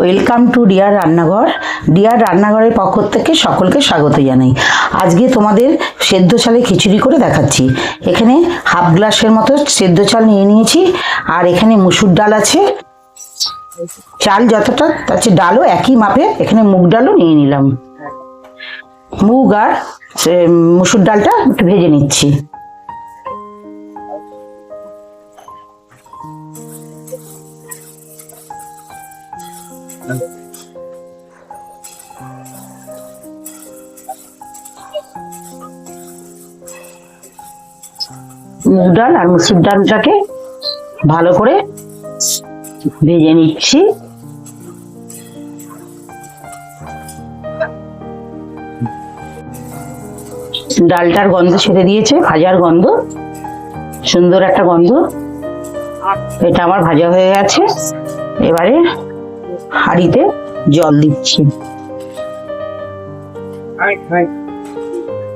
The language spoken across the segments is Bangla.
Welcome to dear Rannaghar dear রান্নাঘরের পক্ষ থেকে সকলকে স্বাগত জানাই। আজকে তোমাদের সেদ্ধ চালে খিচুড়ি করে দেখাচ্ছি। এখানে হাফ গ্লাসের মতো সেদ্ধ চাল নিয়ে নিয়েছি। আর এখানে মুসুর ডাল আছে। চাল যতটা তার ডালও একই মাপে এখানে মুগ ডালও নিয়ে নিলাম। মুগ আর মুসুর ডালটা একটু ভেজে নিচ্ছি। মুগ ডাল আর মুসুর ডালটাকে ভালো করে ভেজে নিচ্ছি। ডালটার গন্ধ ছেড়ে দিয়েছে, ভাজার গন্ধ, সুন্দর একটা গন্ধ। এটা আমার ভাজা হয়ে গেছে। এবারে হাঁড়িতে জল দিচ্ছি।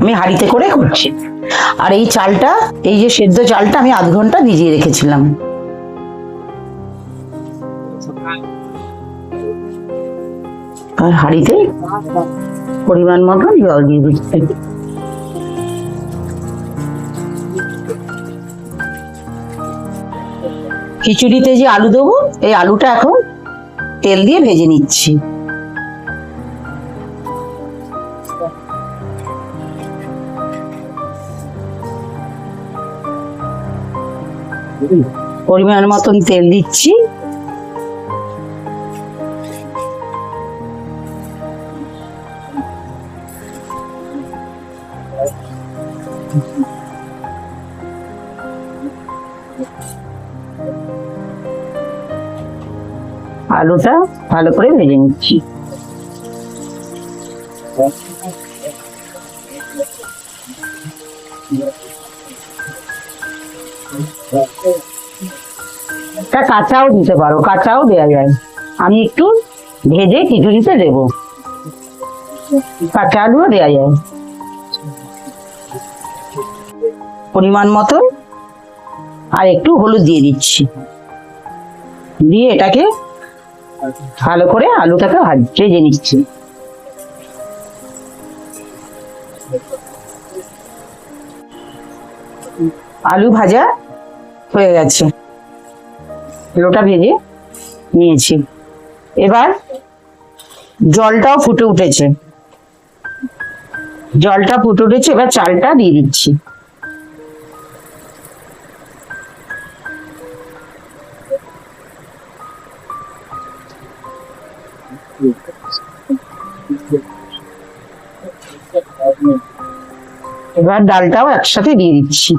আমি হাঁড়িতে করে করছি আর এই চালটা, এই যে সেদ্ধ চালটা আমি আধ ঘণ্টা ভিজিয়ে রেখেছিলাম। আর হাঁড়িতে পরিমাণ মতন জল দিয়ে দিচ্ছি। খিচুড়িতে যে আলু দেবো, এই আলুটা এখন তেল দিয়ে ভেজে নিচ্ছি। পরিমাণ মতন তেল দিচ্ছি। আলুটা ভালো করে ভেজে নিচ্ছি। তা কাঁচাও দিতে পারো, কাঁচাও দেওয়া যায়। আমি একটু ভেজে খিচুড়িতে দেব। কাঁচা আলুও দেওয়া যায়। পরিমাণ মতো। আর একটু হলুদ দিয়ে দিচ্ছি। দিয়ে এটাকে ভালো করে আলুটাকে ভাজ- নিচ্ছি। আলু ভাজা হয়ে গেছে। লোটা ভেজে নিয়েছি। এবার জলটাও ফুটে উঠেছে। জলটা ফুটে উঠেছে, এবার চালটা দিয়ে দিচ্ছি। এবার ডালটাও একসাথে দিয়ে দিচ্ছি।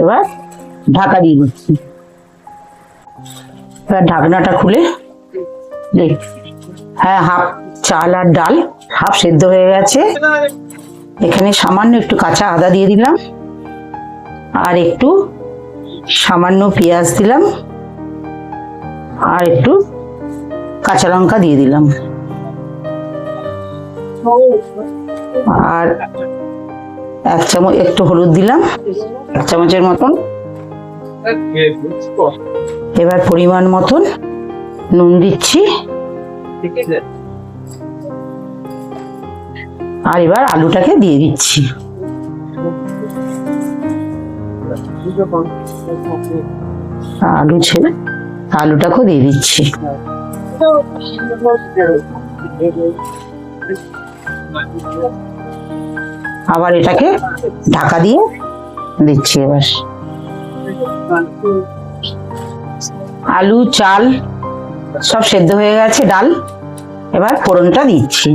এবার ঢাকা দিয়ে দিচ্ছি। এবার ঢাকনাটা খুলে দেখ। হ্যাঁ হাফ চাল আর ডাল, হাফ সেদ্ধ হয়ে গেছে। এখানে সামান্য একটু কাঁচা আদা দিয়ে দিলাম। আর একটু সামান্য পেঁয়াজ দিলাম। আর একটু কাঁচা লঙ্কা দিয়ে দিলাম। আর এক চামচ একটু হলুদ দিলাম। এক চামচের মতন। এবার পরিমাণ মতন নুন দিচ্ছি। আর এবার আলুটাকে দিয়ে দিচ্ছি। আলু ছেড়ে আলুটাকেও দিয়ে দিচ্ছি। আবার এটাকে ঢাকা দিয়ে দিচ্ছি এবার। আলু, চাল সব সেদ্ধ হয়ে গেছে, ডাল। এবার ফোড়নটা দিচ্ছি।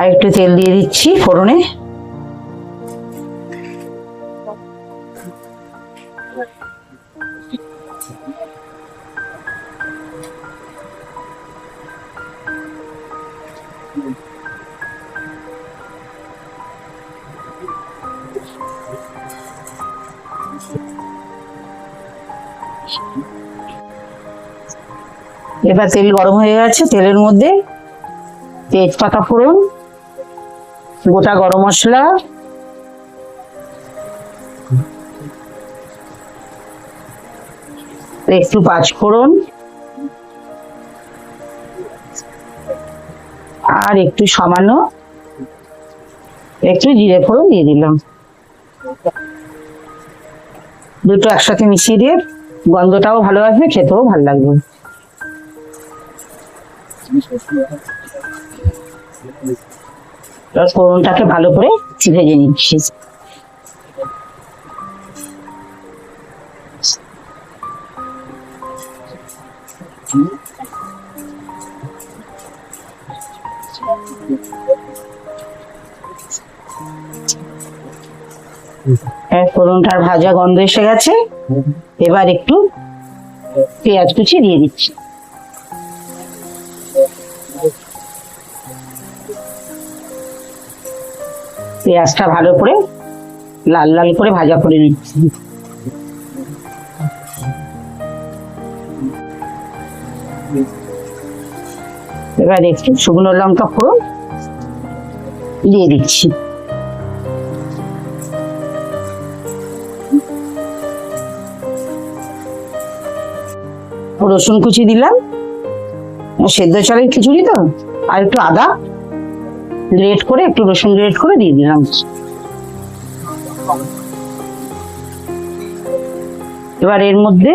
আর একটু তেল দিয়ে দিচ্ছি ফোড়নে। এবার তেল গরম হয়ে গেছে, তেলের মধ্যে তেজপাতা ফোড়ন। গোটা গরম মশলা। একটু পাঁচ ফোড়ন। আর একটু সামান্য একটু জিরে ফোড়ন দিয়ে দিলাম। দুটো একসাথে মিশিয়ে দিয়ে গন্ধটাও ভালো আসবে, খেতেও ভালো লাগবে। ফোড়নটাকে ভালো করে ভেজে নিচ্ছি। ফোড়নটার ভাজা গন্ধ এসে গেছে। এবার একটু পেঁয়াজ কুচি দিয়ে দিচ্ছি। পেঁয়াজটা ভালো করে লাল লাল করে ভাজা করে নিচ্ছি। এবার একটু শুকনো লঙ্কা পুরো দিয়ে দিচ্ছি। রসুন কুচি দিলাম। সেদ্ধ চালের খিচুড়ি তো? আর একটু আদা গ্রেট করে, একটু রসুন গ্রেট করে দিয়ে দিলাম। এবার এর মধ্যে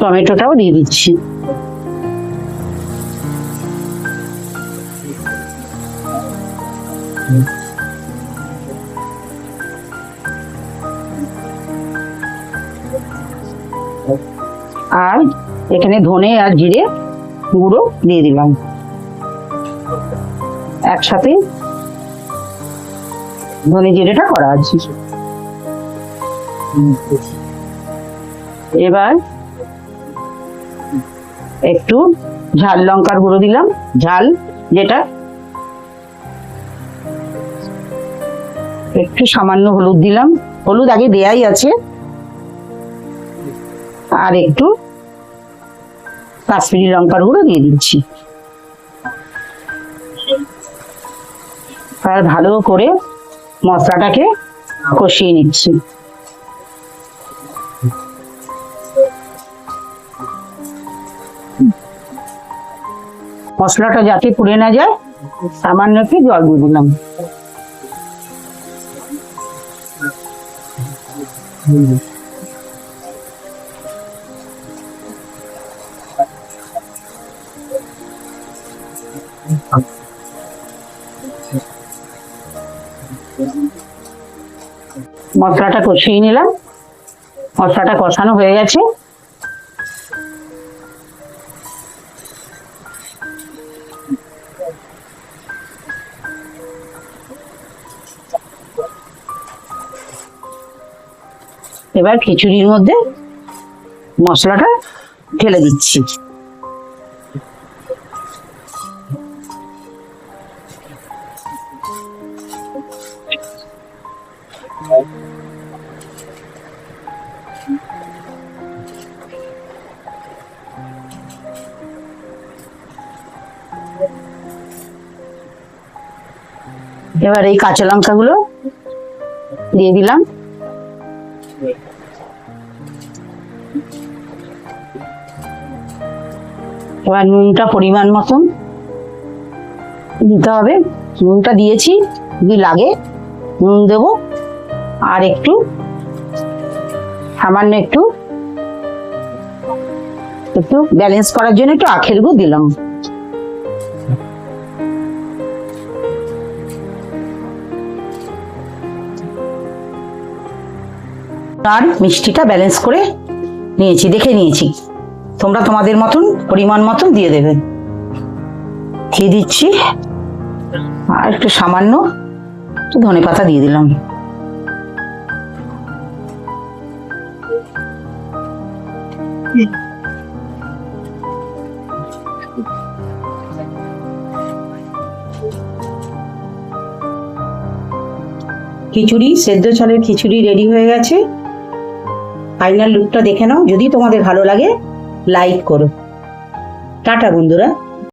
টমেটোটাও দিয়ে দিচ্ছি। আর এখানে ধনে আর জিরে গুঁড়ো দিয়ে দিলাম। একসাথে। ধনে জিরেটা করা আছে। এবার একটু ঝাল লঙ্কার গুঁড়ো দিলাম। ঝাল যেটা একটু সামান্য হলুদ দিলাম। হলুদ আগে দেয়াই আছে। আর একটু কাশ্মীরি লঙ্কার গুঁড়ো দিয়ে দিচ্ছি। আর ভালো করে মশলাটাকে কষিয়ে নিচ্ছি। মশলাটা যাতে পুড়ে না যায়, সামান্য একটু জল দিয়ে দিলাম। মশলাটা কষিয়ে নিলাম। মশলাটা কষানো হয়ে গেছে। এবার খিচুড়ির মধ্যে মশলাটা ঢেলে দিচ্ছি। এবার এই কাঁচা লঙ্কাগুলো দিয়ে দিলাম। এবার নুনটা পরিমাণ মতন দিতে হবে। নুনটা দিয়েছি, যদি লাগে নুন দেব। আর একটু সামান্য একটু একটু ব্যালেন্স করার জন্য একটু আখের গুড় দিলাম। আর মিষ্টিটা ব্যালেন্স করে নিয়েছি, দেখে নিয়েছি। তোমরা তোমাদের মতন, পরিমাণ মতন দিয়ে দেবে। ঘি দিচ্ছি। আর একটু সামান্য ধনে পাতা দিয়ে দিলাম। খিচুড়ি, সেদ্ধ চালের খিচুড়ি রেডি হয়ে গেছে। ফাইনাল লুকটা দেখে নাও। যদি তোমাদের ভালো লাগে লাইক করো। টাটা বন্ধুরা।